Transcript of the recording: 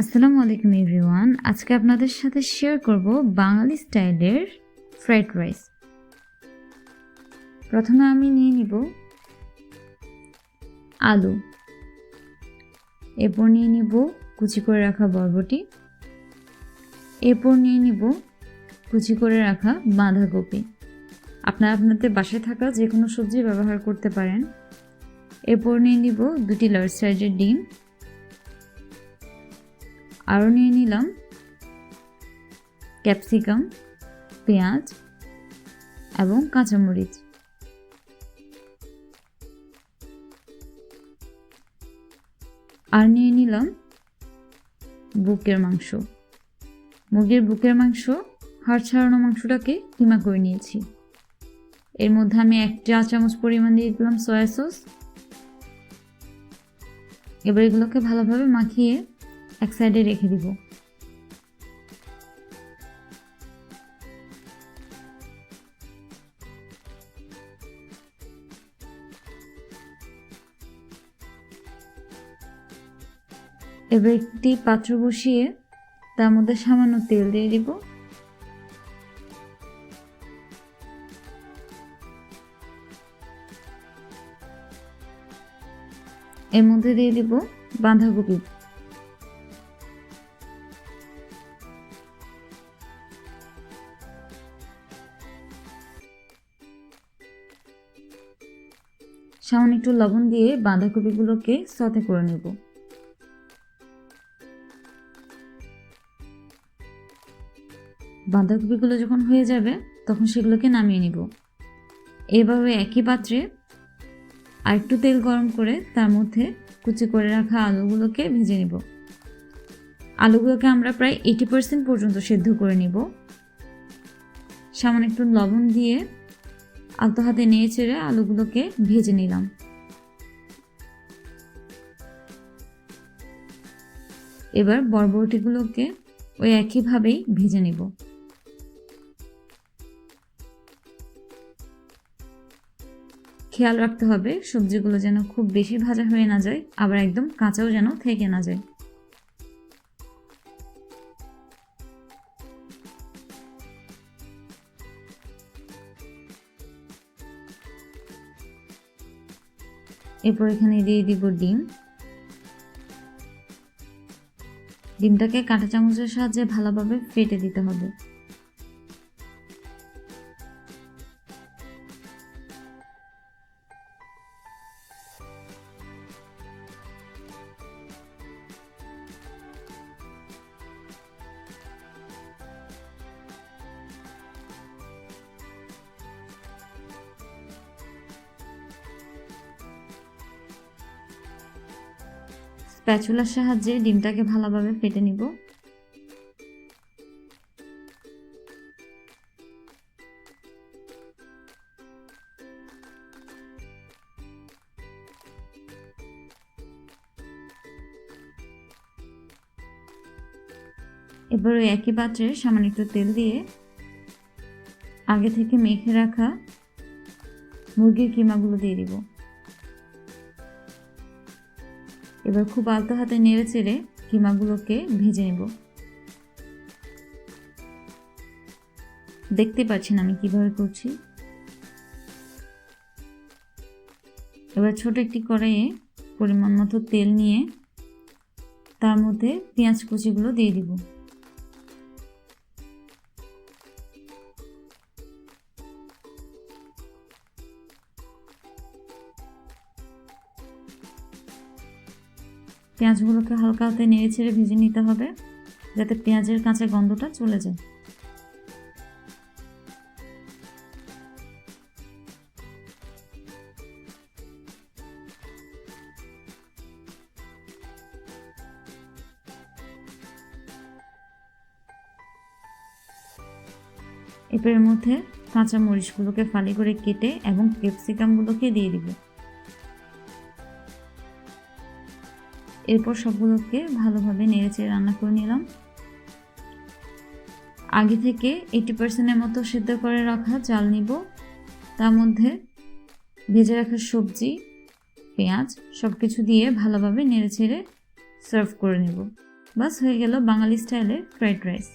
আসসালামু আলাইকুম এভরিওয়ান। আজকে আপনাদের সাথে শেয়ার করব বাঙালি স্টাইলের ফ্রাইড রাইস প্রথমে আমি নিয়ে নিব আলু। এরপর নিয়ে নিব কুচি করে রাখা বরবটি। এরপর নিয়ে নিব কুচি করে রাখা বাঁধাকপি। আপনারা আপনাদের বাসায় থাকা যে কোনো সবজি ব্যবহার করতে পারেন। এরপর নিয়ে নিব দুটি লার্জ সাইজের ডিম। আরও নিয়ে নিলাম। ক্যাপসিকাম, পেঁয়াজ এবং কাঁচামরিচ। আর নিয়ে নিলাম বুকের মাংস। মুরগির বুকের মাংস, হাড় ছাড়ানো মাংসটাকে কিমা করে নিয়েছি। এর মধ্যে আমি এক চা চামচ পরিমাণ দিয়ে দিলাম সয়া সস। এবার এগুলোকে ভালোভাবে মাখিয়ে এক সাইডে রেখে দিব। এবার একটি পাত্র বসিয়ে তার মধ্যে সামান্য তেল দিয়ে দিব। এর মধ্যে দিয়ে দিব বাঁধাকপি। সামান্য একটু লবণ দিয়ে বাঁধাকপিগুলোকে সতে করে নেব। বাঁধাকপিগুলো যখন হয়ে যাবে, তখন সেগুলোকে নামিয়ে নিব। এভাবে একই পাত্রে আর একটু তেল গরম করে তার মধ্যে কুচি করে রাখা আলুগুলোকে ভেজে নিব। আলুগুলোকে আমরা প্রায় এইটি পার্সেন্ট পর্যন্ত সেদ্ধ করে নিব। সামান্য একটু লবণ দিয়ে আলতো হাতে নিয়ে ছেড়ে আলুগুলোকে ভেজে নিলাম। এবার বরবটিগুলোকে ওই একইভাবেই ভেজে নিব। খেয়াল রাখতে হবে, সবজিগুলো যেন খুব বেশি ভাজা হয়ে না যায়, আবার একদম কাঁচাও যেন থেকে না যায়। এরপর এখানে দিয়ে দিব ডিম। ডিমটাকে কাঁটা চামচের সাহায্যে ভালোভাবে ফেটে দিতে হবে। স্প্যাচুলার সাহায্যে ডিমটাকে ভালোভাবে ফেটে নিব। এবার ওই একই পাত্রে সামান্য একটু তেল দিয়ে আগে থেকে মেখে রাখা মুরগির কিমাগুলো দিয়ে দিব। এবার খুব আলতো হাতে নেড়ে চেড়ে কিমাগুলোকে ভেজে নেব। দেখতে পাচ্ছেন আমি কীভাবে করছি। এবার ছোট একটি কড়াইয়ে পরিমাণ মতো তেল নিয়ে তার মধ্যে পেঁয়াজ কুচিগুলো দিয়ে দিব। পেঁয়াজগুলোকে হালকা হাতে নেড়ে ছেড়ে ভেজে নিতে হবে, যাতে পেঁয়াজের কাঁচা গন্ধটা চলে যায়। এরপর এর মধ্যে কাঁচা মরিচগুলোকে ফালি করে কেটে এবং ক্যাপসিকামগুলোকে দিয়ে দিব। এরপর সবগুলোকে ভালোভাবে নেড়েচেড়ে রান্না করে নিলাম। আগে থেকে এইটি পার্সেন্টের মতো সিদ্ধ করে রাখা চাল নিব। তার মধ্যে ভেজে রাখা সবজি, পেঁয়াজ সব কিছু দিয়ে ভালোভাবে নেড়েচেড়ে সার্ভ করে নেব। বাস হয়ে গেল বাঙালি স্টাইলের ফ্রাইড রাইস